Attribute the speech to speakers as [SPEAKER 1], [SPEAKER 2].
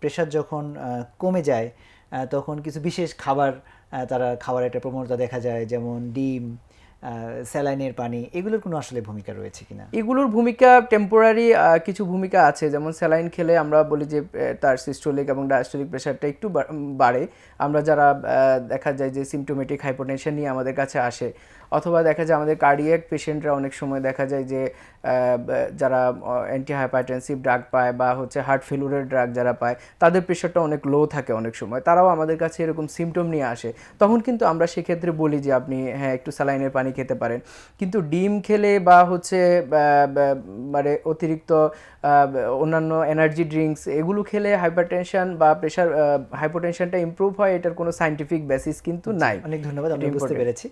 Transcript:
[SPEAKER 1] Pressure যখন কমে যায় তখন কিছু বিশেষ খাবার তারা খাওয়ার একটা প্রবণতা দেখা যায়, যেমন ডিম স্যালাইনের পানি, এগুলোর কোনো আসলে ভূমিকা রয়েছে কিনা?
[SPEAKER 2] এগুলোর ভূমিকা টেম্পোরারি কিছু ভূমিকা আছে। যেমন স্যালাইন খেলে আমরা বলি যে তার সিস্টোলিক এবং ডায়াস্টোলিক প্রেশারটা একটু বাড়ে। আমরা যারা দেখা যায় যে সিমটোমেটিক হাইপোটেনশন নিয়ে আমাদের কাছে আসে অথবা দেখা যায় আমাদের কার্ডিয়াক পেশেন্টরা অনেক সময় দেখা যায় যে যারা অ্যান্টি হাইপারটেনসিভ ড্রাগ পায় বা হচ্ছে হার্ট ফেলুরের ড্রাগ যারা পায় তাদের প্রেশারটা অনেক লো থাকে অনেক সময়। তারাও আমাদের কাছে এরকম সিমটম নিয়ে আসে। তখন কিন্তু আমরা সেক্ষেত্রে বলি যে আপনি হ্যাঁ একটু স্যালাইনের পানি খেতে পারেন। কিন্তু ডিম খেলে বা হচ্ছে মানে অতিরিক্ত অন্যান্য এনার্জি ড্রিঙ্কস এগুলো খেলে হাইপারটেনশন বা প্রেশার হাইপোটেনশনটা ইমপ্রুভ হয় এটার কোনো সাইন্টিফিক বেসিস কিন্তু নাই।
[SPEAKER 1] অনেক ধন্যবাদ
[SPEAKER 2] আমি
[SPEAKER 1] বুঝতে পেরেছি।